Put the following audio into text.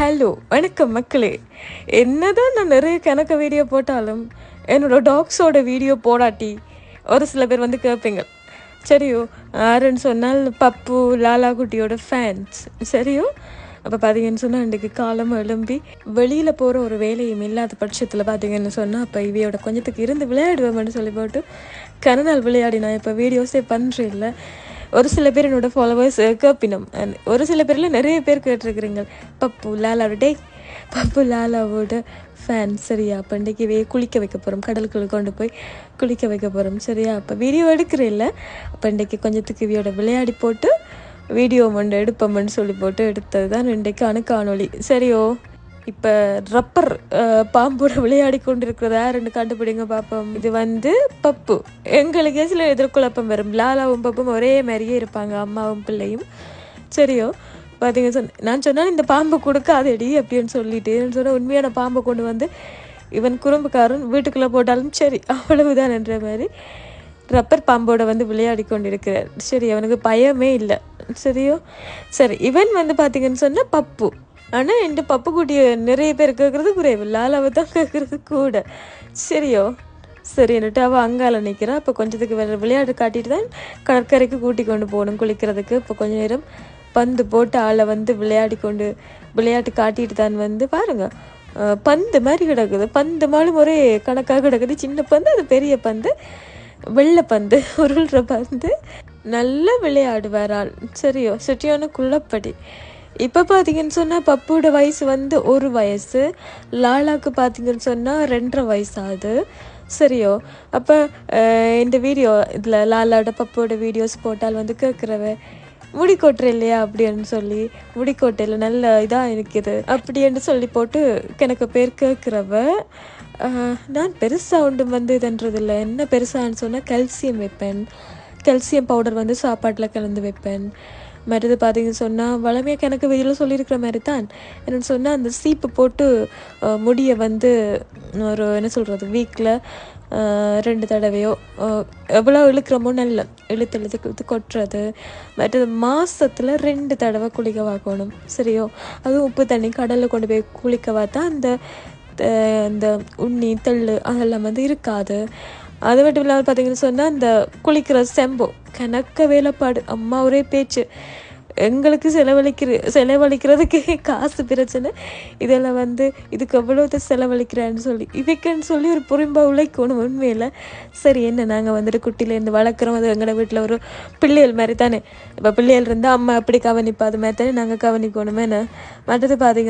Hello வணக்கம் மக்களே. என்னதான் நான் நிறைய கணக்கு வீடியோ போட்டாலும் என்னோட டாக்ஸோட வீடியோ போடாட்டி ஒரு சில பேர் வந்து கேட்பீங்க. சரியோ யாருன்னு சொன்னால் பப்பு லாலா குட்டியோட ஃபேன்ஸ் சரியோ? அப்போ பார்த்தீங்கன்னு சொன்னால் இன்றைக்கு காலம் எழும்பி வெளியில் போகிற ஒரு வேலையும் இல்லாத பட்சத்தில் பார்த்தீங்கன்னு சொன்னால் அப்போ இவையோட கொஞ்சத்துக்கு இருந்து விளையாடுவேன்னு சொல்லி போட்டு கனநாள் விளையாடி நான் இப்போ வீடியோஸே பண்ணுறேன் இல்லை ஒரு சில பேர் என்னோட ஃபாலோவர்ஸ் கேப்பினம். And ஒரு சில பேரில் நிறைய பேர் கேட்டிருக்கிறீங்க. பப்பு லாலாவோட பப்பு லாலாவோட ஃபேன் சரியா? அப்போ இன்றைக்கி வே குளிக்க வைக்க போகிறோம் கடலுக்குள்ளே கொண்டு போய் குளிக்க வைக்க போகிறோம் சரியா? அப்போ வீடியோ எடுக்கிறேன் இல்லை அப்போ இன்றைக்கி கொஞ்சத்துக்கு இவையோட விளையாடி போட்டு வீடியோ ஒன்று எடுப்போம்னு சொல்லி போட்டு எடுத்தது தான் இன்றைக்கான காணொளி சரியோ? இப்போ ரப்பர் பாம்போட விளையாடி கொண்டிருக்கிறதா? ரெண்டு கண்டுபிடிங்க பார்ப்போம் இது வந்து பப்பு. எங்களுக்கு சில எதிர்குழப்பம் வரும். லாலாவும் பப்பும் ஒரே மாதிரியே இருப்பாங்க அம்மாவும் பிள்ளையும். சரியோ? பார்த்தீங்க சொன்ன நான் சொன்னால் இந்த பாம்பை கொடுக்காதடி அப்படின்னு சொல்லிட்டு. சொன்னால் உண்மையான பாம்பை கொண்டு வந்து இவன் குறும்புக்காரன் வீட்டுக்குள்ளே போட்டாலும் சரி அவ்வளவுதான் என்ற மாதிரி ரப்பர் பாம்போட வந்து விளையாடி கொண்டிருக்கிறார். சரி அவனுக்கு பயமே இல்லை. சரியோ? சரி இவன் வந்து பார்த்தீங்கன்னு சொன்னால் பப்பு. ஆனால் என் பப்புக்குட்டியை நிறைய பேர் கேட்குறது குறைவு லாலாவை தான் கேட்குறது கூட. சரியோ? சரி என்னட்டு அவள் அங்கால நிற்கிறா இப்போ கொஞ்சத்துக்கு வேறு விளையாட்டு காட்டிட்டு தான் கடற்கரைக்கு கூட்டி கொண்டு போகணும் குளிக்கிறதுக்கு. இப்போ கொஞ்ச நேரம் பந்து போட்டு ஆளை வந்து விளையாடி கொண்டு விளையாட்டு காட்டிட்டு தான் வந்து பாருங்கள் பந்து மாதிரி கிடக்குது. பந்து மாலும் ஒரே கணக்காக கிடக்குது. சின்ன பந்து அது பெரிய பந்து. வெள்ளை பந்து உருள்ற பந்து. நல்லா விளையாடுவார் ஆள். சரியோ? சுற்றியான குள்ளப்படி இப்போ பார்த்தீங்கன்னு சொன்னால் பப்புவோட வயசு வந்து ஒரு வயசு. லாலாவுக்கு பார்த்தீங்கன்னு சொன்னால் ரெண்டரை வயசு ஆகுது சரியோ? அப்போ இந்த வீடியோ இதில் லாலாவோட பப்புவோட வீடியோஸ் போட்டால் வந்து கேட்குறவ முடி கொட்டுற இல்லையா அப்படின்னு சொல்லி முடி கொட்டையில் நல்ல இதாக இருக்குது. அப்படின்னு சொல்லி போட்டு எனக்கு பேர் கேட்குறவ நான் பெருசாக ஒன்றும் வந்து இல்லை என்ன பெருசான்னு சொன்னால் கல்சியம் வைப்பேன். கல்சியம் பவுடர் வந்து சாப்பாட்டில் கலந்து வைப்பேன். மற்றது பார்த்தீங்கன்னு சொன்னால் வளமையாக கணக்கு வெளியில் சொல்லியிருக்கிற மாதிரி தான் என்னென்னு சொன்னால் அந்த சீப்பு போட்டு முடியை வந்து ஒரு என்ன சொல்கிறது வீக்கில் ரெண்டு தடவையோ எவ்வளோ இழுக்கிறோமோ நல்ல இழுத்து இழுத்து இழுத்து கொட்டுறது. மற்றது மாதத்தில் ரெண்டு தடவை குளிக்க வாக்கணும் சரியோ? அதுவும் உப்பு தண்ணி கடலில் கொண்டு போய் குளிக்க தான் அந்த இந்த உண்ணி தெள்ளு அதெல்லாம் வந்து இருக்காது. அது மட்டும் இல்லாமல் பார்த்தீங்கன்னு சொன்னால் இந்த குளிக்கிற செம்பு கணக்க வேலைப்பாடு அம்மா ஒரே பேச்சு. எங்களுக்கு செலவழிக்கிற செலவழிக்கிறதுக்கு காசு பிரச்சனை. இதெல்லாம் வந்து இதுக்கு எவ்வளோது செலவழிக்கிறேன்னு சொல்லி இதுக்குன்னு சொல்லி ஒரு புரிம்பா உழைக்கணும் உண்மையில். சரி என்ன நாங்கள் வந்துட்டு குட்டிலேருந்து வளர்க்குறோம். அது எங்களோட வீட்டில் ஒரு பிள்ளைகள் மாதிரி தானே. இப்போ பிள்ளைகள் இருந்தால் அம்மா எப்படி கவனிப்பா அது மாதிரி தானே நாங்கள் கவனிக்கணுமே என்ன மற்றது பார்த்தீங்கன்னா